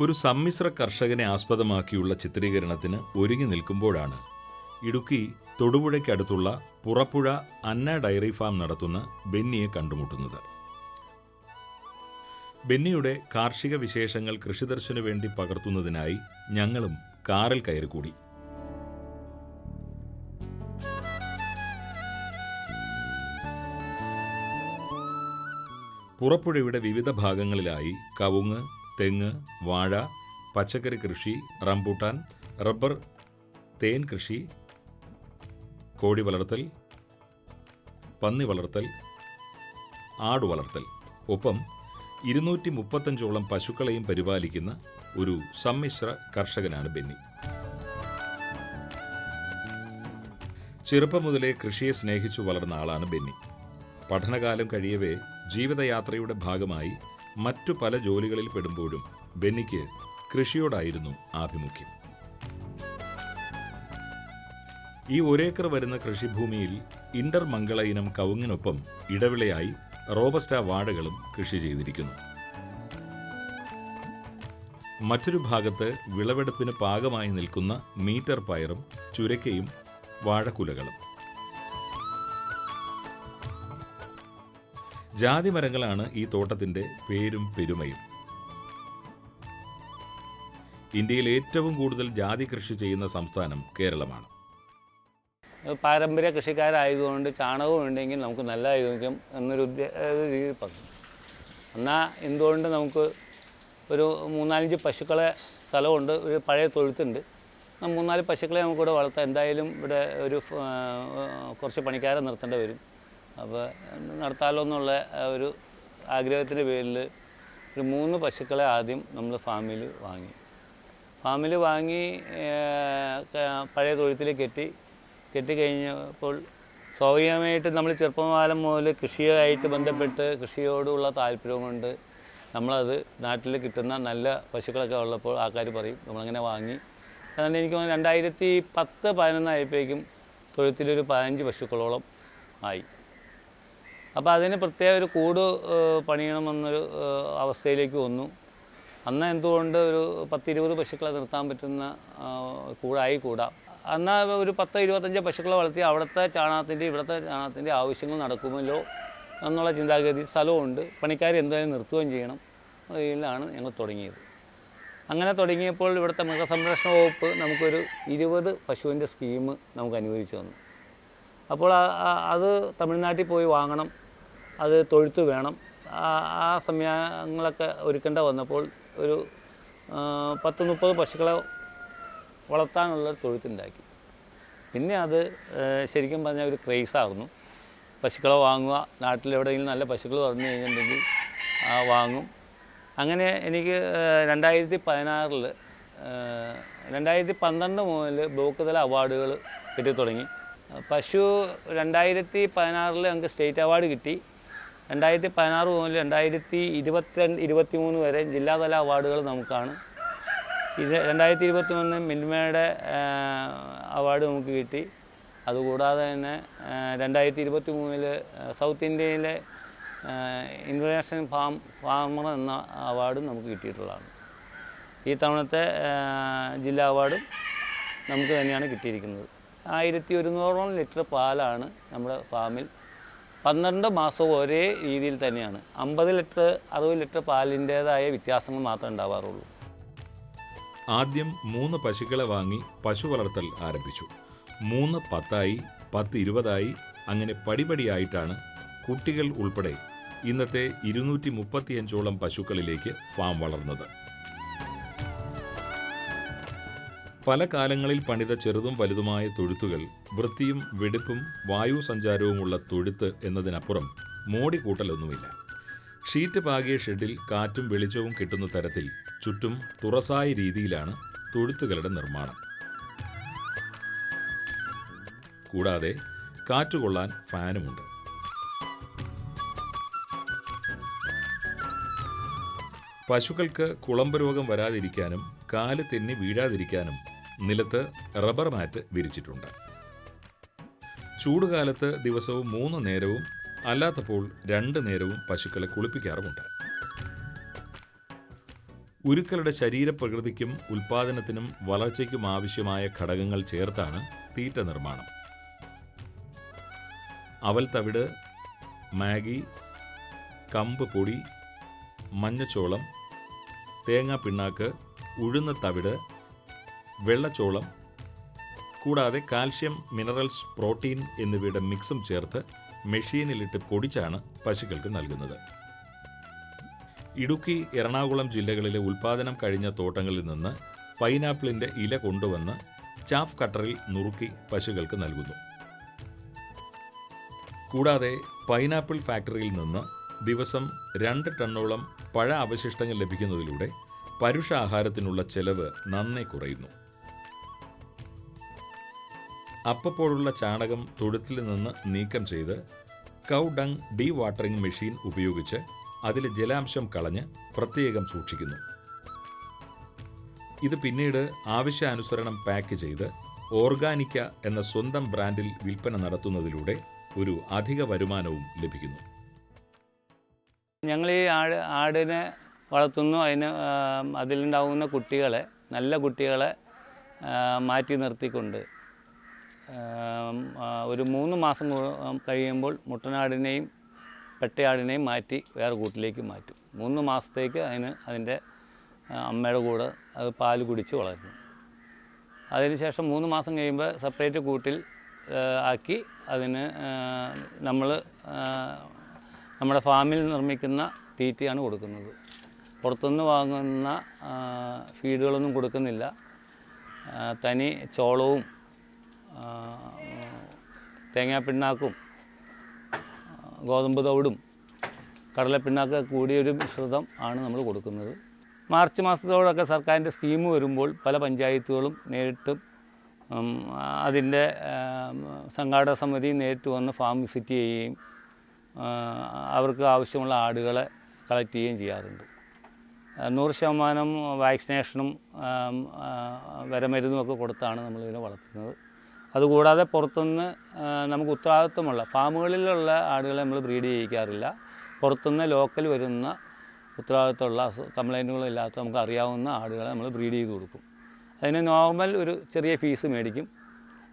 ഒരു സമ്മിശ്ര കർഷകനെ ആസ്പദമാക്കിയുള്ള ചിത്രീകരണത്തിന് ഒരുങ്ങി നിൽക്കുമ്പോഴാണ് ഇടുക്കി തൊടുപുഴയ്ക്കടുത്തുള്ള പുറപ്പുഴ അന്ന ഡയറി ഫാം നടത്തുന്ന ബെന്നിയെ കണ്ടുമുട്ടുന്നത്. ബെന്നിയുടെ കാർഷിക വിശേഷങ്ങൾ കൃഷിദർശനു വേണ്ടി പകർത്തുന്നതിനായി ഞങ്ങളും കാറിൽ കയറിക്കൂടി. പുറപ്പുഴയുടെ വിവിധ ഭാഗങ്ങളിലായി കവുങ്ങ് തെങ്ങ് വാഴ പച്ചക്കറി കൃഷി റംബൂട്ടാൻ റബ്ബർ തേൻ കൃഷി കോടി വളർത്തൽ പന്നി വളർത്തൽ ആടു വളർത്തൽ. ഒപ്പം ഇരുന്നൂറ്റി മുപ്പത്തഞ്ചോളം പശുക്കളെയും പരിപാലിക്കുന്ന ഒരു സമ്മിശ്ര കർഷകനാണ് ബെന്നി. ചെറുപ്പം മുതലേ കൃഷിയെ സ്നേഹിച്ചു വളർന്ന ആളാണ് ബെന്നി. പഠനകാലം കഴിയവേ ജീവിതയാത്രയുടെ ഭാഗമായി മറ്റു പല ജോലികളിൽ പെടുമ്പോഴും ബെന്നിക്ക് കൃഷിയോടായിരുന്നു ആഭിമുഖ്യം. ഈ ഒരേക്കർ വരുന്ന കൃഷിഭൂമിയിൽ ഇന്റർ മംഗള ഇനം കവുങ്ങിനൊപ്പം ഇടവിളയായി റോബസ്റ്റ വാഴകളും കൃഷി ചെയ്തിരിക്കുന്നു. മറ്റൊരു ഭാഗത്ത് വിളവെടുപ്പിന് പാകമായി നിൽക്കുന്ന മീറ്റർ പയറും ചുരക്കയും വാഴക്കുലകളും. ജാതിമരങ്ങളാണ് ഈ തോട്ടത്തിന്റെ പേരും പെരുമയും. ഇന്ത്യയിൽ ഏറ്റവും കൂടുതൽ ജാതി കൃഷി ചെയ്യുന്ന സംസ്ഥാനം കേരളമാണ്. പാരമ്പര്യ കൃഷിക്കാരായതുകൊണ്ട് ചാണകവും ഉണ്ടെങ്കിൽ നമുക്ക് നല്ല നല്ലതായിരിക്കും എന്നൊരു രീതി പറഞ്ഞു. എന്നാൽ എന്തുകൊണ്ട് നമുക്ക് ഒരു മൂന്നാലഞ്ച് പശുക്കളെ സ്ഥലമുണ്ട് ഒരു പഴയ തൊഴുത്തുണ്ട്. മൂന്നാൽ പശുക്കളെ നമുക്കിവിടെ വളർത്താം. എന്തായാലും ഇവിടെ ഒരു കുറച്ച് പണിക്കാരെ നിർത്തേണ്ടി വരും. അപ്പോൾ നടത്താലോ എന്നുള്ള ഒരു ആഗ്രഹത്തിന്റെ പേരിൽ ഒരു മൂന്ന് പശുക്കളെ ആദ്യം നമ്മൾ ഫാമിൽ വാങ്ങി. ഫാമിൽ വാങ്ങി പഴയ തൊഴുത്തിൽ കെട്ടി കെട്ടിക്കഴിഞ്ഞപ്പോൾ സ്വാഭാവികമായിട്ട് നമ്മൾ ചെറുപ്പകാലം മുതൽ കൃഷിയായിട്ട് ബന്ധപ്പെട്ട് കൃഷിയോടുള്ള താല്പര്യം കൊണ്ട് നമ്മളത് നാട്ടിൽ കിട്ടുന്ന നല്ല പശുക്കളൊക്കെ ഉള്ളപ്പോൾ ആൾക്കാർ പറയും നമ്മളങ്ങനെ വാങ്ങി. അതുകൊണ്ട് എനിക്ക് രണ്ടായിരത്തി പത്ത് പതിനൊന്നായപ്പോഴേക്കും തൊഴുത്തിലൊരു പതിനഞ്ച് പശുക്കളോളം ആയി. അപ്പോൾ അതിന് പ്രത്യേക ഒരു കൂട് പണിയണമെന്നൊരു അവസ്ഥയിലേക്ക് വന്നു. അന്ന് എന്തുകൊണ്ട് ഒരു പത്തിരുപത് പശുക്കളെ നിർത്താൻ പറ്റുന്ന കൂടായി കൂടാം. അന്ന് ഒരു പത്ത് ഇരുപത്തഞ്ച് പശുക്കളെ വളർത്തി അവിടുത്തെ ചാണകത്തിന്റെ ഇവിടുത്തെ ചാണകത്തിന്റെ ആവശ്യങ്ങൾ നടക്കുമല്ലോ എന്നുള്ള ചിന്താഗതി സ്ഥലമുണ്ട്. പണിക്കാർ എന്തായാലും നിർത്തുകയും ചെയ്യണം ഇതിലാണ് ഞങ്ങൾ തുടങ്ങിയത്. അങ്ങനെ തുടങ്ങിയപ്പോൾ ഇവിടുത്തെ മൃഗസംരക്ഷണ വകുപ്പ് നമുക്കൊരു ഇരുപത് പശുവിന്റെ സ്കീം നമുക്ക് അനുവദിച്ചു തന്നു. അപ്പോൾ അത് തമിഴ്നാട്ടിൽ പോയി വാങ്ങണം. അത് തൊഴുത്ത് വേണം. ആ- സമയങ്ങളൊക്കെ ഒരുക്കേണ്ട വന്നപ്പോൾ ഒരു പത്ത് മുപ്പത് പശുക്കളെ വളർത്താനുള്ള ഒരു തൊഴുത്തുണ്ടാക്കി. പിന്നെ അത് ശരിക്കും പറഞ്ഞാൽ ഒരു ക്രേസായിരുന്നു പശുക്കളെ വാങ്ങുക നാട്ടിലെവിടെയെങ്കിലും നല്ല പശുക്കൾ പറഞ്ഞു കഴിഞ്ഞിട്ടുണ്ടെങ്കിൽ വാങ്ങും. അങ്ങനെ എനിക്ക് രണ്ടായിരത്തി പതിനാറിൽ രണ്ടായിരത്തി പന്ത്രണ്ട് മുതൽ ബ്ലോക്ക് തല അവാർഡുകൾ കിട്ടി തുടങ്ങി പശു രണ്ടായിരത്തി പതിനാറിൽ ഞങ്ങൾക്ക് സ്റ്റേറ്റ് അവാർഡ് കിട്ടി. രണ്ടായിരത്തി പതിനാറ് മുതൽ രണ്ടായിരത്തി ഇരുപത്തിരണ്ട് ഇരുപത്തി മൂന്ന് വരെ ജില്ലാതല അവാർഡുകൾ നമുക്കാണ്. ഇത് രണ്ടായിരത്തി ഇരുപത്തി മൂന്ന് മിൽമയുടെ അവാർഡ് നമുക്ക് കിട്ടി. അതുകൂടാതെ തന്നെ രണ്ടായിരത്തി ഇരുപത്തി മൂന്നിൽ സൗത്ത് ഇന്ത്യയിലെ ഇന്റർനാഷണൽ ഫാം ഫാമർ എന്ന അവാർഡും നമുക്ക് കിട്ടിയിട്ടുള്ളതാണ്. ഈ തവണത്തെ ജില്ലാ അവാർഡും നമുക്ക് തന്നെയാണ് കിട്ടിയിരിക്കുന്നത്. ആയിരത്തി ഒരുന്നൂറോളം ലിറ്റർ പാലാണ് നമ്മുടെ ഫാമിൽ പന്ത്രണ്ട് മാസവും ഒരേ രീതിയിൽ തന്നെയാണ്. അമ്പത് ലിറ്റർ അറുപത് ലിറ്റർ പാലിന്റേതായ വ്യത്യാസങ്ങൾ മാത്രമേ ഉണ്ടാവാറുള്ളൂ. ആദ്യം മൂന്ന് പശുക്കളെ വാങ്ങി പശു വളർത്തൽ ആരംഭിച്ചു. മൂന്ന് പത്തായി പത്ത് ഇരുപതായി അങ്ങനെ പടിപടിയായിട്ടാണ് കുട്ടികൾ ഉൾപ്പെടെ ഇന്നത്തെ ഇരുന്നൂറ്റി മുപ്പത്തിയഞ്ചോളം പശുക്കളിലേക്ക് ഫാം വളർന്നത്. പല കാലങ്ങളിൽ പണിത ചെറുതും വലുതുമായ തൊഴുത്തുകൾ വൃത്തിയും വെടുപ്പും വായു സഞ്ചാരവുമുള്ള തൊഴുത്ത് എന്നതിനപ്പുറം മോടി കൂട്ടലൊന്നുമില്ല ഷീറ്റ് പാകിയ ഷെഡിൽ കാറ്റും വെളിച്ചവും കിട്ടുന്ന തരത്തിൽ ചുറ്റും തുറസായ രീതിയിലാണ് തൊഴുത്തുകളുടെ നിർമ്മാണം. കൂടാതെ കാറ്റുകൊള്ളാൻ ഫാനുമുണ്ട്. പശുക്കൾക്ക് കുളമ്പ് രോഗം വരാതിരിക്കാനും കാൽ തെന്നി വീഴാതിരിക്കാനും നിലത്ത് റബ്ബർ മാറ്റ് വിരിച്ചിട്ടുണ്ട്. ചൂടുകാലത്ത് ദിവസവും മൂന്ന് നേരവും അല്ലാത്തപ്പോൾ രണ്ട് നേരവും പശുക്കളെ കുളിപ്പിക്കാറുമുണ്ട്. ഉരുക്കളുടെ ശരീരപ്രകൃതിക്കും ഉൽപാദനത്തിനും വളർച്ചയ്ക്കും ആവശ്യമായ ഘടകങ്ങൾ ചേർത്താണ് തീറ്റ നിർമ്മാണം. അവൽ തവിട് മാഗി കമ്പ് പൊടി മഞ്ഞച്ചോളം തേങ്ങാ പിണ്ണാക്ക് ഉഴുന്ന തവിട് വെള്ളച്ചോളം കൂടാതെ കാൽഷ്യം മിനറൽസ് പ്രോട്ടീൻ എന്നിവയുടെ മിക്സും ചേർത്ത് മെഷീനിലിട്ട് പൊടിച്ചാണ് പശുക്കൾക്ക് നൽകുന്നത്. ഇടുക്കി എറണാകുളം ജില്ലകളിലെ ഉൽപാദനം കഴിഞ്ഞ തോട്ടങ്ങളിൽ നിന്ന് പൈനാപ്പിളിന്റെ ഇല കൊണ്ടുവന്ന് ചാഫ് കട്ടറിൽ നുറുക്കി പശുക്കൾക്ക് നൽകുന്നു. കൂടാതെ പൈനാപ്പിൾ ഫാക്ടറിയിൽ നിന്ന് ദിവസം രണ്ട് ടണ്ണോളം പഴ അവശിഷ്ടങ്ങൾ ലഭിക്കുന്നതിലൂടെ പരുഷാഹാരത്തിനുള്ള ചെലവ് നന്നേ കുറയുന്നു. അപ്പപ്പോഴുള്ള ചാണകം തൊഴുത്തിൽ നിന്ന് നീക്കം ചെയ്ത് cow dung dewatering machine ഉപയോഗിച്ച് അതിലെ ജലാംശം കളഞ്ഞ് പ്രത്യേകം സൂക്ഷിക്കുന്നു. ഇത് പിന്നീട് ആവശ്യാനുസരണം പാക്ക് ചെയ്ത് ഓർഗാനിക്ക എന്ന സ്വന്തം ബ്രാൻഡിൽ വിൽപ്പന നടത്തുന്നതിലൂടെ ഒരു അധിക വരുമാനവും ലഭിക്കുന്നു. ഞങ്ങൾ ഈ ആട് ആടിനെ വളർത്തുന്നു. അതിന് അതിലുണ്ടാവുന്ന കുട്ടികളെ നല്ല കുട്ടികളെ മാറ്റി നിർത്തിക്കൊണ്ട് ഒരു മൂന്ന് മാസം കഴിയുമ്പോൾ മുട്ടനാടിനെയും പെട്ടയാടിനെയും മാറ്റി വേറെ കൂട്ടിലേക്ക് മാറ്റും. മൂന്ന് മാസത്തേക്ക് അതിന് അതിന്റെ അമ്മയുടെ കൂടെ അത് പാൽ കുടിച്ച് വളരുന്നു അതിനുശേഷം മൂന്ന് മാസം കഴിയുമ്പോൾ സെപ്പറേറ്റ് കൂട്ടിൽ ആക്കി അതിന് നമ്മൾ നമ്മുടെ ഫാമിൽ നിർമ്മിക്കുന്ന തീറ്റയാണ് കൊടുക്കുന്നത്. പുറത്തുനിന്ന് വാങ്ങുന്ന ഫീഡുകളൊന്നും കൊടുക്കുന്നില്ല. തനി ചോളവും ആ, തേങ്ങാപ്പിണ്ണാക്കും ആ, ഗോതമ്പ് തവിടും കടലപ്പിണ്ണാക്ക് കൂടിയൊരു മിശ്രിതം ആണ് നമ്മൾ കൊടുക്കുന്നത്. മാർച്ച് മാസത്തോടൊക്കെ സർക്കാരിന്റെ സ്കീം വരുമ്പോൾ പല പഞ്ചായത്തുകളും നേരിട്ട് അതിന്റെ സംഘാടക സമിതി നേരിട്ട് വന്ന് ഫാം വിസിറ്റ് ചെയ്യുകയും അവർക്ക് ആവശ്യമുള്ള ആടുകളെ കളക്ട് ചെയ്യുകയും ചെയ്യാറുണ്ട്. നൂറ് ശതമാനം വാക്സിനേഷനും വരമരുന്നും ഒക്കെ കൊടുത്താണ് നമ്മളിതിനെ വളർത്തുന്നത്. അതുകൂടാതെ പുറത്തുനിന്ന് നമുക്ക് ഉത്തരവാദിത്വമുള്ള ഫാമുകളിലുള്ള ആടുകളെ നമ്മൾ ബ്രീഡ് ചെയ്യിക്കാറില്ല. പുറത്തുനിന്ന് ലോക്കൽ വരുന്ന ഉത്തരവാദിത്തമുള്ള കംപ്ലൈന്റുകളില്ലാത്ത നമുക്ക് അറിയാവുന്ന ആടുകളെ നമ്മൾ ബ്രീഡ് ചെയ്ത് കൊടുക്കും. അതിന് നോർമൽ ഒരു ചെറിയ ഫീസ് മേടിക്കും.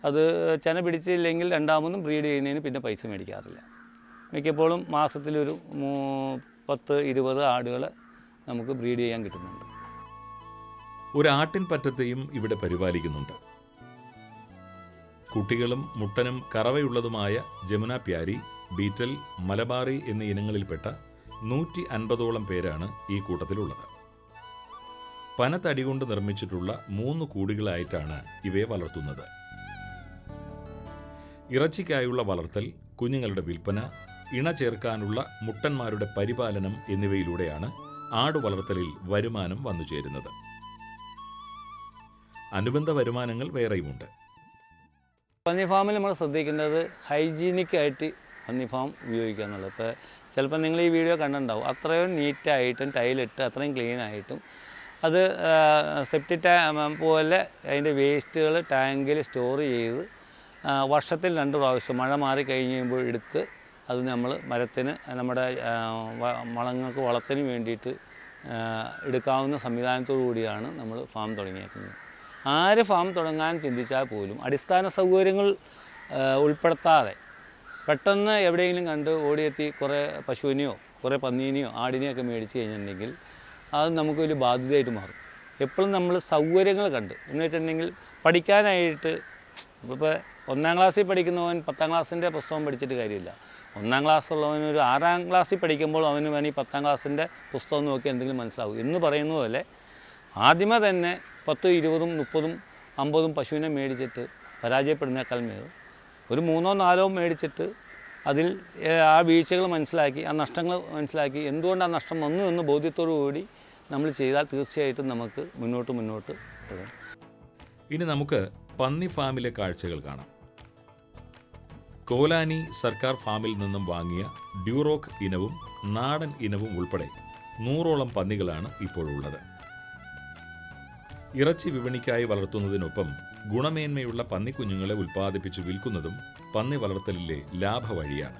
അത് ചെന പിടിച്ചില്ലെങ്കിൽ രണ്ടാമതും ബ്രീഡ് ചെയ്യുന്നതിന് പിന്നെ പൈസ മേടിക്കാറില്ല. മിക്കപ്പോഴും മാസത്തിലൊരു പത്ത് ഇരുപത് ആടുകൾ നമുക്ക് ബ്രീഡ് ചെയ്യാൻ കിട്ടുന്നുണ്ട്. ഒരു ആട്ടിൻ പറ്റത്തെയും ഇവിടെ പരിപാലിക്കുന്നുണ്ട്. കുട്ടികളും മുട്ടനും കറവയുള്ളതുമായ ജമുന പ്യാരി ബീറ്റൽ മലബാറി എന്നീ ഇനങ്ങളിൽപ്പെട്ട നൂറ്റി അൻപതോളം പേരാണ് ഈ കൂട്ടത്തിലുള്ളത്. പനത്തടി കൊണ്ട് നിർമ്മിച്ചിട്ടുള്ള മൂന്ന് കൂടുകളായിട്ടാണ് ഇവയെ വളർത്തുന്നത്. ഇറച്ചിക്കായുള്ള വളർത്തൽ കുഞ്ഞുങ്ങളുടെ വിൽപ്പന ഇണ ചേർക്കാനുള്ള മുട്ടന്മാരുടെ പരിപാലനം എന്നിവയിലൂടെയാണ് ആടു വളർത്തലിൽ വരുമാനം വന്നു ചേരുന്നത് അനുബന്ധ വരുമാനങ്ങൾ വേറെയുമുണ്ട്. പന്നി ഫാമിൽ നമ്മൾ ശ്രദ്ധിക്കേണ്ടത് ഹൈജീനിക് ആയിട്ട് പന്നി ഫാം ഉപയോഗിക്കുക എന്നുള്ളത്. ഇപ്പോൾ ചിലപ്പോൾ നിങ്ങൾ ഈ വീഡിയോ കണ്ടിട്ടുണ്ടാവും. അത്രയും നീറ്റായിട്ടും ടൈലിട്ട് അത്രയും ക്ലീൻ ആയിട്ടും അത് സെപ്റ്റി ടാ പോലെ അതിന്റെ വേസ്റ്റുകൾ ടാങ്കിൽ സ്റ്റോർ ചെയ്ത് വർഷത്തിൽ രണ്ട് പ്രാവശ്യം മഴ മാറി കഴിയുമ്പോൾ എടുത്ത് അത് നമ്മൾ മരത്തിന് നമ്മുടെ വളങ്ങൾക്ക് വളത്തിന് വേണ്ടിയിട്ട് എടുക്കാവുന്ന സംവിധാനത്തോടു കൂടിയാണ് നമ്മൾ ഫാം തുടങ്ങിയേക്കുന്നത്. ആര് ഫാം തുടങ്ങാൻ ചിന്തിച്ചാൽ പോലും അടിസ്ഥാന സൗകര്യങ്ങൾ ഉൾപ്പെടുത്താതെ പെട്ടെന്ന് എവിടെയെങ്കിലും കണ്ട് ഓടിയെത്തി കുറേ പശുവിനെയോ കുറേ പന്നീനെയോ ആടിനെയോ ഒക്കെ മേടിച്ച് കഴിഞ്ഞിട്ടുണ്ടെങ്കിൽ അത് നമുക്ക് വലിയ ബാധ്യതയായിട്ട് മാറും. എപ്പോഴും നമ്മൾ സൗകര്യങ്ങൾ കണ്ട്. എന്ന് വെച്ചിട്ടുണ്ടെങ്കിൽ പഠിക്കാനായിട്ട് ഇപ്പോൾ ഒന്നാം ക്ലാസ്സിൽ പഠിക്കുന്നവൻ പത്താം ക്ലാസ്സിന്റെ പുസ്തകം പഠിച്ചിട്ട് കാര്യമില്ല. ഒന്നാം ക്ലാസ് ഉള്ളവൻ ഒരു ആറാം ക്ലാസ്സിൽ പഠിക്കുമ്പോൾ അവന് വേണമെങ്കിൽ പത്താം ക്ലാസ്സിന്റെ പുസ്തകം നോക്കി എന്തെങ്കിലും മനസ്സിലാവും. എന്ന് പറയുന്ന പോലെ ആദ്യമേ തന്നെ പത്തും ഇരുപതും മുപ്പതും അമ്പതും പശുവിനെ മേടിച്ചിട്ട് പരാജയപ്പെടുന്നേക്കാൾ മേൽ ഒരു മൂന്നോ നാലോ മേടിച്ചിട്ട് അതിൽ ആ വീഴ്ചകൾ മനസ്സിലാക്കി ആ നഷ്ടങ്ങൾ മനസ്സിലാക്കി എന്തുകൊണ്ട് ആ നഷ്ടം വന്നു എന്ന് ബോധ്യത്തോടു കൂടി നമ്മൾ ചെയ്താൽ തീർച്ചയായിട്ടും നമുക്ക് മുന്നോട്ട് മുന്നോട്ട് പോകും ഇനി നമുക്ക് പന്നി ഫാമിലെ കാഴ്ചകൾ കാണാം. കോലാനി സർക്കാർ ഫാമിൽ നിന്നും വാങ്ങിയ ഡ്യൂറോക്ക് ഇനവും നാടൻ ഇനവും ഉൾപ്പെടെ നൂറോളം പന്നികളാണ് ഇപ്പോഴുള്ളത്. ഇറച്ചി വിപണിക്കായി വളർത്തുന്നതിനൊപ്പം ഗുണമേന്മയുള്ള പന്നിക്കുഞ്ഞുങ്ങളെ ഉൽപ്പാദിപ്പിച്ച് വിൽക്കുന്നതും പന്നി വളർത്തലിലെ ലാഭവഴിയാണ്.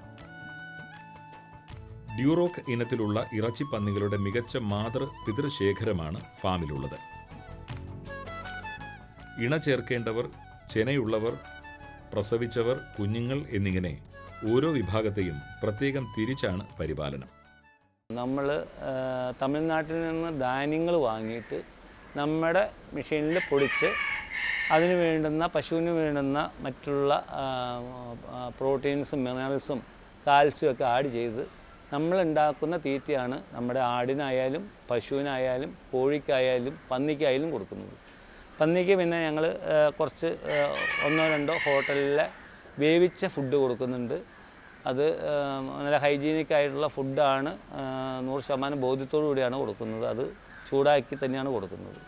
ഡ്യൂറോക്ക് ഇനത്തിലുള്ള ഇറച്ചിപ്പന്നികളുടെ മികച്ച മാതൃ പിതൃശേഖരമാണ് ഫാമിലുള്ളത്. ഇണ ചേർക്കേണ്ടവർ ചെനയുള്ളവർ പ്രസവിച്ചവർ കുഞ്ഞുങ്ങൾ എന്നിങ്ങനെ ഓരോ വിഭാഗത്തെയും പ്രത്യേകം തിരിച്ചാണ് പരിപാലനം. നമ്മൾ തമിഴ്നാട്ടിൽ നിന്ന് ധാന്യങ്ങൾ വാങ്ങിയിട്ട് നമ്മുടെ മെഷീനിൽ പൊടിച്ച് അതിന് വേണ്ടുന്ന പശുവിന് വേണ്ടുന്ന മറ്റുള്ള പ്രോട്ടീൻസും മിനറൽസും കാൽസ്യം ഒക്കെ ആഡ് ചെയ്ത് നമ്മൾ ഉണ്ടാക്കുന്ന തീറ്റയാണ് നമ്മുടെ ആടിനായാലും പശുവിനായാലും കോഴിക്കായാലും പന്നിക്കായാലും കൊടുക്കുന്നത്. പന്നിക്ക് പിന്നെ ഞങ്ങൾ കുറച്ച് ഒന്നോ രണ്ടോ ഹോട്ടലിലെ വേവിച്ച ഫുഡ് കൊടുക്കുന്നുണ്ട്. അത് നല്ല ഹൈജീനിക് ആയിട്ടുള്ള ഫുഡാണ് നൂറ് ശതമാനം ബോധ്യത്തോടു കൂടിയാണ് കൊടുക്കുന്നത്. അത് ചൂടാക്കി തന്നെയാണ് കൊടുക്കുന്നത്.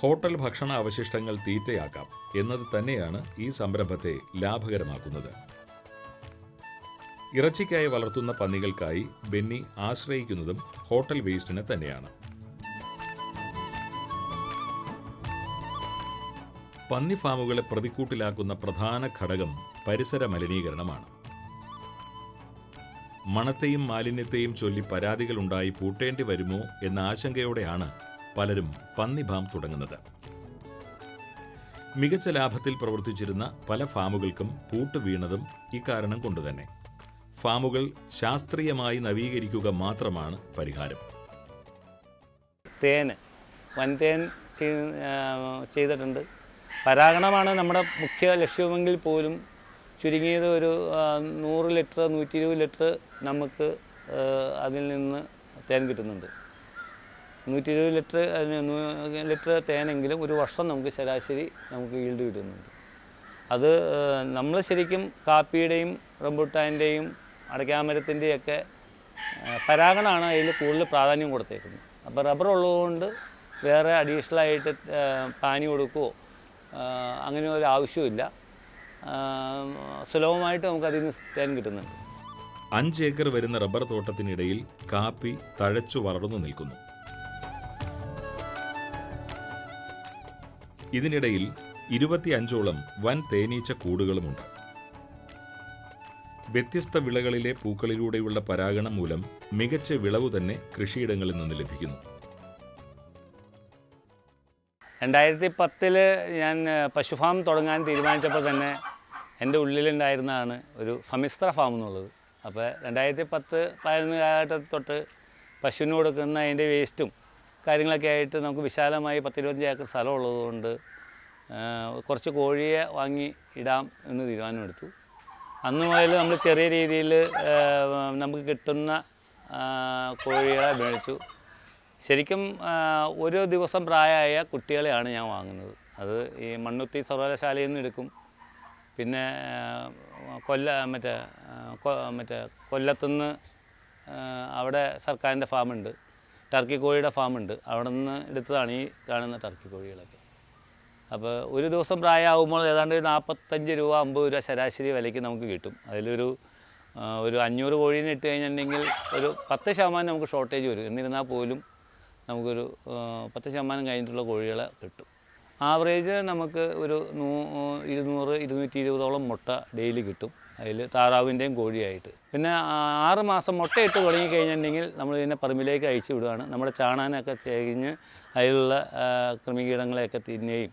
ഹോട്ടൽ ഭക്ഷണ അവശിഷ്ടങ്ങൾ തീറ്റയാക്കാം എന്നത് തന്നെയാണ് ഈ സംരംഭത്തെ ലാഭകരമാക്കുന്നത്. ഇറച്ചിക്കായി വളർത്തുന്ന പന്നികൾക്കായി ബെന്നി ആശ്രയിക്കുന്നതും ഹോട്ടൽ വേസ്റ്റിനെ തന്നെയാണ്. പന്നി ഫാമുകളെ പ്രതിക്കൂട്ടിലാക്കുന്ന പ്രധാന ഘടകം പരിസര മലിനീകരണമാണ്. മണത്തെയും മാലിന്യത്തെയും ചൊല്ലി പരാതികൾ ഉണ്ടായി പൂട്ടേണ്ടി വരുമോ എന്ന ആശങ്കയോടെയാണ് പലരും പന്നി ഫാം തുടങ്ങുന്നത്. മികച്ച ലാഭത്തിൽ പ്രവർത്തിച്ചിരുന്ന പല ഫാമുകൾക്കും പൂട്ട് വീണതും ഇക്കാരണം കൊണ്ടുതന്നെ. ഫാമുകൾ ശാസ്ത്രീയമായി നവീകരിക്കുക മാത്രമാണ് പരിഹാരം. തേൻ വൻതേൻ ചെയ്തിട്ടുണ്ട്. പരാഗണമാണ് നമ്മുടെ മുഖ്യ ലക്ഷ്യമെങ്കിൽ പോലും ചുരുങ്ങിയത് ഒരു നൂറ് ലിറ്റർ നൂറ്റി ഇരുപത് ലിറ്റർ നമുക്ക് അതിൽ നിന്ന് തേൻ കിട്ടുന്നുണ്ട്. നൂറ്റി ഇരുപത് ലിറ്റർ അതിന് ലിറ്റർ തേനെങ്കിലും ഒരു വർഷം നമുക്ക് ശരാശരി നമുക്ക് ഈൽഡ് കിട്ടുന്നുണ്ട്. അത് നമ്മൾ ശരിക്കും കാപ്പിയുടെയും റംബുട്ടാന്റെയും അടയ്ക്കാമരത്തിന്റെയൊക്കെ പരാഗണമാണ് അതിൽ കൂടുതൽ പ്രാധാന്യം കൊടുത്തേക്കുന്നത്. അപ്പോൾ റബ്ബർ ഉള്ളതുകൊണ്ട് വേറെ അഡീഷണലായിട്ട് പാനി കൊടുക്കുകയോ അങ്ങനെ ഒരു ആവശ്യമില്ല സുലഭമായിട്ട് നമുക്ക് അതിൽ നിന്ന് തേൻ കിട്ടുന്നുണ്ട്. അഞ്ച് ഏക്കർ വരുന്ന റബ്ബർ തോട്ടത്തിനിടയിൽ കാപ്പി തഴച്ചു വളർന്നു നിൽക്കുന്നു. ഇതിനിടയിൽ ഇരുപത്തിയഞ്ചോളം വൻ തേനീച്ച കൂടുകളുമുണ്ട്. വ്യത്യസ്ത വിളകളിലെ പൂക്കളിലൂടെയുള്ള പരാഗണം മൂലം മികച്ച വിളവ് തന്നെ കൃഷിയിടങ്ങളിൽ നിന്ന് ലഭിക്കുന്നു. രണ്ടായിരത്തി പത്തിൽ ഞാൻ പശുഫാം തുടങ്ങാൻ തീരുമാനിച്ചപ്പോൾ തന്നെ എന്റെ ഉള്ളിലുണ്ടായിരുന്നതാണ് ഒരു സമ്മിശ്ര ഫാം എന്നുള്ളത്. അപ്പോൾ രണ്ടായിരത്തി പത്ത് പതിനൊന്ന് കാലഘട്ടത്തിൽ തൊട്ട് പശുവിന് കൊടുക്കുന്ന അതിന്റെ വേസ്റ്റും കാര്യങ്ങളൊക്കെ ആയിട്ട് നമുക്ക് വിശാലമായി പത്തിരുപത്തഞ്ച് ഏക്കർ സ്ഥലം ഉള്ളതുകൊണ്ട് കുറച്ച് കോഴിയെ വാങ്ങി ഇടാം എന്ന് തീരുമാനമെടുത്തു. അന്ന് മുതൽ നമ്മൾ ചെറിയ രീതിയിൽ നമുക്ക് കിട്ടുന്ന കോഴികളെ മേടിച്ചു. ശരിക്കും ഓരോ ദിവസം പ്രായമായ കുട്ടികളെയാണ് ഞാൻ വാങ്ങുന്നത്. അത് ഈ മണ്ണുത്തി സർവകലാശാലയിൽ നിന്ന് എടുക്കും. പിന്നെ കൊല്ല മറ്റേ മറ്റേ കൊല്ലത്തുനിന്ന് അവിടെ സർക്കാരിന്റെ ഫാമുണ്ട്. ടർക്കി കോഴിയുടെ ഫാമുണ്ട്. അവിടെ നിന്ന് എടുത്തതാണ് ഈ കാണുന്ന ടർക്കി കോഴികളൊക്കെ. അപ്പോൾ ഒരു ദിവസം പ്രായമാകുമ്പോൾ ഏതാണ്ട് നാൽപ്പത്തഞ്ച് രൂപ അമ്പത് രൂപ ശരാശരി വിലയ്ക്ക് നമുക്ക് കിട്ടും. അതിലൊരു ഒരു അഞ്ഞൂറ് കോഴീനെ ഇട്ട് കഴിഞ്ഞിട്ടുണ്ടെങ്കിൽ ഒരു പത്ത് ശതമാനം നമുക്ക് ഷോർട്ടേജ് വരും. എന്നിരുന്നാൽ പോലും നമുക്കൊരു പത്ത് ശതമാനം കഴിഞ്ഞിട്ടുള്ള കോഴികളെ കിട്ടും. ആവറേജ് നമുക്ക് ഒരു നൂ ഇരുന്നൂറ് ഇരുന്നൂറ്റി ഇരുപതോളം മുട്ട ഡെയിലി കിട്ടും. അതിൽ താറാവിന്റെയും കോഴിയായിട്ട്. പിന്നെ ആറ് മാസം മുട്ടയിട്ട് തുടങ്ങി കഴിഞ്ഞിട്ടുണ്ടെങ്കിൽ നമ്മൾ ഇതിനെ പറമ്പിലേക്ക് അഴിച്ചു വിടുകയാണ്. നമ്മുടെ ചാണാനൊക്കെ ചേഞ്ഞ് അതിലുള്ള കൃമികീടങ്ങളെയൊക്കെ തിന്നുകയും.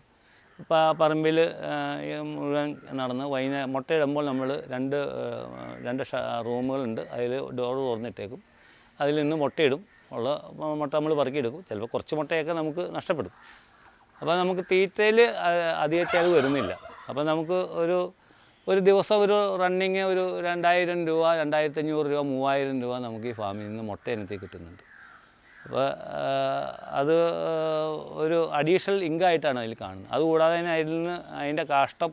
ഇപ്പോൾ പറമ്പിൽ മുഴുവൻ നടന്ന് വൈകുന്നേരം മുട്ടയിടുമ്പോൾ നമ്മൾ രണ്ട് രണ്ട് റൂമുകളുണ്ട്. അതിൽ ഡോർ തുറന്നിട്ടേക്കും. അതിൽ നിന്ന് മുട്ടയിടും ഉള്ള മുട്ട നമ്മൾ പറക്കിയെടുക്കും. ചിലപ്പോൾ കുറച്ച് മുട്ടയൊക്കെ നമുക്ക് നഷ്ടപ്പെടും. അപ്പോൾ നമുക്ക് തീറ്റയിൽ അധിക ചിലവ് വരുന്നില്ല. അപ്പോൾ നമുക്ക് ഒരു ഒരു ദിവസം ഒരു റണ്ണിങ് ഒരു രണ്ടായിരം രൂപ രണ്ടായിരത്തി അഞ്ഞൂറ് രൂപ മൂവായിരം രൂപ നമുക്ക് ഈ ഫാമിൽ നിന്ന് മുട്ട ഇനത്തിൽ കിട്ടുന്നുണ്ട് അപ്പോൾ അത് ഒരു അഡീഷണൽ ഇൻകമായിട്ടാണ് അതിൽ കാണുന്നത്. അതുകൂടാതെ തന്നെ അതിൽ നിന്ന് അതിന്റെ കാഷ്ടം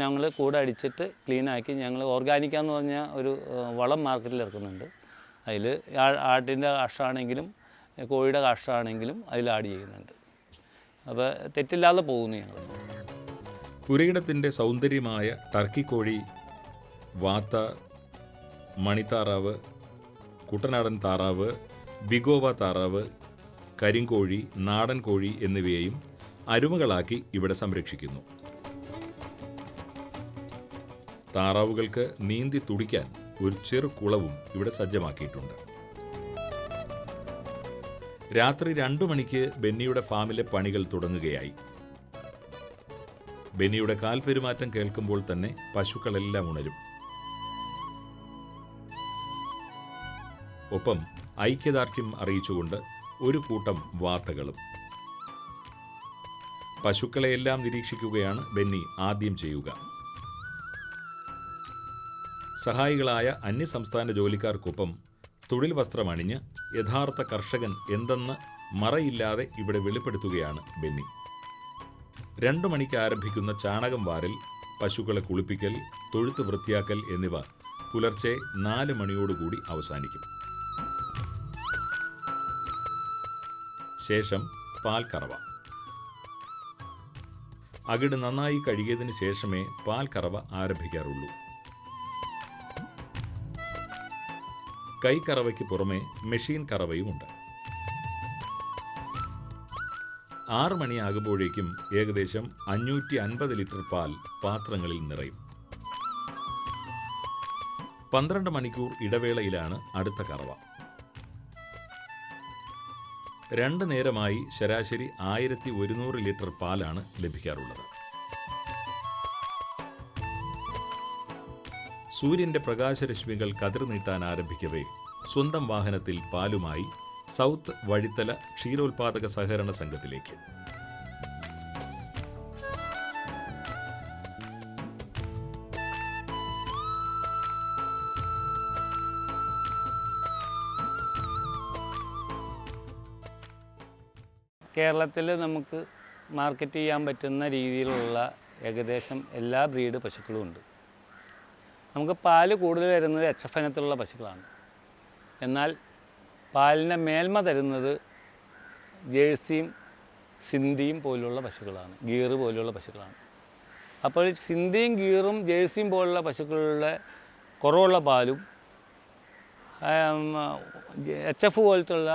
ഞങ്ങൾ കൂടെ അടിച്ചിട്ട് ക്ലീനാക്കി ഞങ്ങൾ ഓർഗാനിക്കാന്ന് പറഞ്ഞാൽ ഒരു വളം മാർക്കറ്റിൽ ഇറക്കുന്നുണ്ട്. അതിൽ ആട്ടിന്റെ കാഷ്ടമാണെങ്കിലും കോഴിയുടെ കാഷ്ടമാണെങ്കിലും അതിൽ ആഡ് ചെയ്യുന്നുണ്ട്. അപ്പോൾ തെറ്റില്ലാതെ പോകുന്നു ഞങ്ങൾ പുരയിടത്തിന്റെ സൗന്ദര്യമായ ടർക്കി കോഴി വാത്ത മണിത്താറാവ് കുട്ടനാടൻ താറാവ് ബിഗോവ താറാവ് കരിങ്കോഴി നാടൻ കോഴി എന്നിവയെയും അരുമകളാക്കി ഇവിടെ സംരക്ഷിക്കുന്നു. താറാവുകൾക്ക് നീന്തി തുടിക്കാൻ ഒരു ചെറു കുളവും ഇവിടെ സജ്ജമാക്കിയിട്ടുണ്ട്. രാത്രി രണ്ടു മണിക്ക് ബെന്നിയുടെ ഫാമിലെ പണികൾ തുടങ്ങുകയായി. ബെന്നിയുടെ കാൽ പെരുമാറ്റം കേൾക്കുമ്പോൾ തന്നെ പശുക്കളെല്ലാം ഉണരും. ഒപ്പം ഐക്യദാർഢ്യം അറിയിച്ചുകൊണ്ട് ഒരു കൂട്ടം വാർത്തകളും. പശുക്കളെയെല്ലാം നിരീക്ഷിക്കുകയാണ് ബെന്നി ആദ്യം ചെയ്യുക. സഹായികളായ അന്യസംസ്ഥാന ജോലിക്കാർക്കൊപ്പം തൊഴിൽ വസ്ത്രമണിഞ്ഞ് യഥാർത്ഥ കർഷകൻ എന്തെന്ന് മറയില്ലാതെ ഇവിടെ വെളിപ്പെടുത്തുകയാണ് ബെന്നി. രണ്ടു മണിക്ക് ആരംഭിക്കുന്ന ചാണകം വാരൽ പശുക്കളെ കുളിപ്പിക്കൽ തൊഴുത്ത് വൃത്തിയാക്കൽ എന്നിവ പുലർച്ചെ നാല് മണിയോടുകൂടി അവസാനിക്കും. ശേഷം പാൽ കറവ. അകിട് നന്നായി കഴുകിയതിന് ശേഷമേ പാൽ കറവ ആരംഭിക്കാറുള്ളൂ. കൈക്കറവയ്ക്ക് പുറമെ മെഷീൻ കറവയുമുണ്ട്. ആറ് മണിയാകുമ്പോഴേക്കും ഏകദേശം അഞ്ഞൂറ്റി അൻപത് ലിറ്റർ പാൽ പാത്രങ്ങളിൽ നിറയും. പന്ത്രണ്ട് മണിക്കൂർ ഇടവേളയിലാണ് അടുത്ത കറവ. രണ്ട് നേരമായി ശരാശരി ആയിരത്തി ഒരുന്നൂറ് ലിറ്റർ പാലാണ് ലഭിക്കാറുള്ളത്. സൂര്യന്റെ പ്രകാശരശ്മികൾ കതിർ നീട്ടാൻ ആരംഭിക്കവേ. സ്വന്തം വാഹനത്തിൽ പാലുമായി സൗത്ത് വഴിത്തല ക്ഷീരോത്പാദക സഹകരണ സംഘത്തിലേക്ക്. കേരളത്തിൽ നമുക്ക് മാർക്കറ്റ് ചെയ്യാൻ പറ്റുന്ന രീതിയിലുള്ള ഏകദേശം എല്ലാ ബ്രീഡ് പശുക്കളും ഉണ്ട്. നമുക്ക് പാൽ കൂടുതൽ വരുന്നത് എച്ച് എഫ് ഇനത്തിലുള്ള പശുക്കളാണ്. എന്നാൽ പാലിന്റെ മേൽമ തരുന്നത് ജേഴ്സിയും സിന്ധിയും പോലുള്ള പശുക്കളാണ്. ഗീറ് പോലുള്ള പശുക്കളാണ്. അപ്പോൾ സിന്ധിയും ഗീറും ജേഴ്സിയും പോലുള്ള പശുക്കളുടെ കുറവുള്ള പാലും എച്ച് എഫ് പോലത്തുള്ള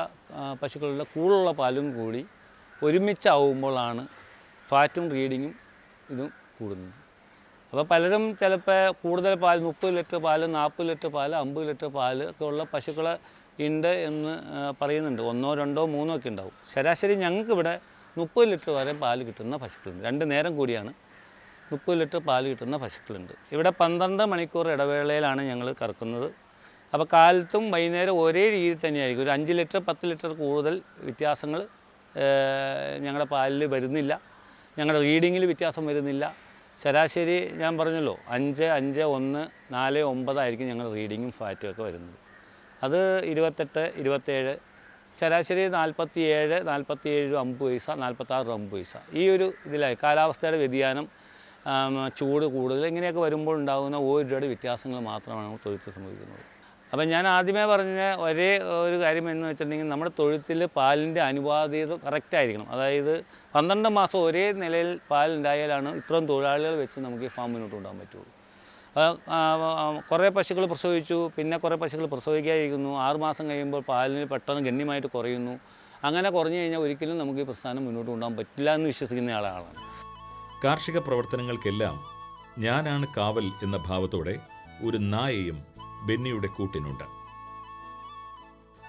പശുക്കളുടെ കൂടുള്ള പാലും കൂടി ഒരുമിച്ചാവുമ്പോഴാണ് ഫാറ്റും റീഡിങ്ങും ഇതും കൂടുന്നത്. അപ്പോൾ പലരും ചിലപ്പോൾ കൂടുതൽ പാൽ മുപ്പത് ലിറ്റർ പാൽ നാൽപ്പത് ലിറ്റർ പാൽ അമ്പത് ലിറ്റർ പാൽ ഒക്കെ ഉള്ള പശുക്കൾ ഉണ്ട് എന്ന് പറയുന്നുണ്ട്. ഒന്നോ രണ്ടോ മൂന്നോ ഒക്കെ ഉണ്ടാവും ശരാശരി ഞങ്ങൾക്ക് ഇവിടെ മുപ്പത് ലിറ്റർ വരെ പാൽ കിട്ടുന്ന പശുക്കളുണ്ട്. രണ്ട് നേരം കൂടിയാണ് മുപ്പത് ലിറ്റർ പാൽ കിട്ടുന്ന പശുക്കളുണ്ട്. ഇവിടെ പന്ത്രണ്ട് മണിക്കൂർ ഇടവേളയിലാണ് ഞങ്ങൾ കറക്കുന്നത്. അപ്പോൾ കാലത്തും വൈകുന്നേരം ഒരേ രീതി തന്നെയായിരിക്കും. ഒരു അഞ്ച് ലിറ്റർ പത്ത് ലിറ്റർ കൂടുതൽ വ്യത്യാസങ്ങൾ ഞങ്ങളുടെ പാലിൽ വരുന്നില്ല. ഞങ്ങളുടെ റീഡിങ്ങിൽ വ്യത്യാസം വരുന്നില്ല. ശരാശരി ഞാൻ പറഞ്ഞല്ലോ അഞ്ച് അഞ്ച് ഒന്ന് നാല് ഒമ്പതായിരിക്കും ഞങ്ങൾ റീഡിങ്ങും ഫാറ്റും ഒക്കെ വരുന്നത്. അത് ഇരുപത്തെട്ട് ഇരുപത്തേഴ് ശരാശരി നാൽപ്പത്തി ഏഴ് നാൽപ്പത്തി ഏഴ് രൂപ അമ്പത് പൈസ നാൽപ്പത്താറ് ആറ് അമ്പത് പൈസ. ഈ ഒരു ഇതിലായി കാലാവസ്ഥയുടെ വ്യതിയാനം ചൂട് കൂടുതൽ ഇങ്ങനെയൊക്കെ വരുമ്പോൾ ഉണ്ടാകുന്ന ഓരോ രൂപയുടെ വ്യത്യാസങ്ങൾ മാത്രമാണ് തൊഴുത്ത് സംഭവിക്കുന്നത്. അപ്പം ഞാൻ ആദ്യമേ പറഞ്ഞ ഒരേ ഒരു കാര്യം എന്ന് വെച്ചിട്ടുണ്ടെങ്കിൽ നമ്മുടെ തൊഴുത്തിൽ പാലിന്റെ അനുപാതികത കറക്റ്റ് ആയിരിക്കണം. അതായത് പന്ത്രണ്ട് മാസം ഒരേ നിലയിൽ പാലുണ്ടായാലാണ് ഇത്രയും തൊഴിലാളികൾ വെച്ച് നമുക്ക് ഈ ഫാം മുന്നോട്ട് കൊണ്ടുപോകാൻ പറ്റുള്ളൂ. കുറേ പശുക്കൾ പ്രസവിച്ചു. പിന്നെ കുറേ പശുക്കൾ പ്രസവിക്കാതിരിക്കുന്നു. ആറുമാസം കഴിയുമ്പോൾ പാലിന് പെട്ടെന്ന് ഗണ്യമായിട്ട് കുറയുന്നു. അങ്ങനെ കുറഞ്ഞു കഴിഞ്ഞാൽ ഒരിക്കലും നമുക്ക് ഈ പ്രസ്ഥാനം മുന്നോട്ട് കൊണ്ടുപോകാൻ പറ്റില്ല എന്ന് വിശ്വസിക്കുന്ന ആളാണ്. കാർഷിക പ്രവർത്തനങ്ങൾക്കെല്ലാം ഞാനാണ് കാവൽ എന്ന ഭാവത്തോടെ ഒരു നായയും ബെന്നിയുടെ കൂട്ടിനുണ്ട്.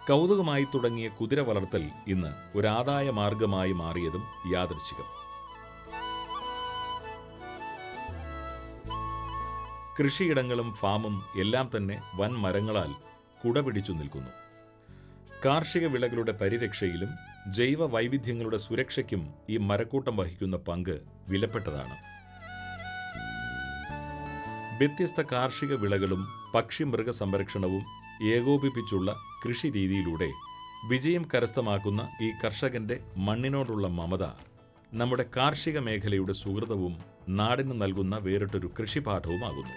കൗതുകമായി തുടങ്ങിയ കുതിര വളർത്തൽ ഇന്ന് ഒരാദായ മാർഗമായി മാറിയതും യാദൃശികം കൃഷിയിടങ്ങളും ഫാമും എല്ലാം തന്നെ വൻ മരങ്ങളാൽ കുടപിടിച്ചു നിൽക്കുന്നു. കാർഷിക വിളകളുടെ പരിരക്ഷയിലും ജൈവ വൈവിധ്യങ്ങളുടെ സുരക്ഷയ്ക്കും ഈ മരക്കൂട്ടം വഹിക്കുന്ന പങ്ക് വിലപ്പെട്ടതാണ്. വ്യത്യസ്ത കാർഷിക വിളകളും പക്ഷി മൃഗസംരക്ഷണവും ഏകോപിപ്പിച്ചുള്ള കൃഷി രീതിയിലൂടെ വിജയം കരസ്ഥമാക്കുന്ന ഈ കർഷകന്റെ മണ്ണിനോടുള്ള മമത നമ്മുടെ കാർഷിക മേഖലയുടെ സുഹൃതവും നാടിന് നൽകുന്ന വേറിട്ടൊരു കൃഷിപാഠവുമാകുന്നു.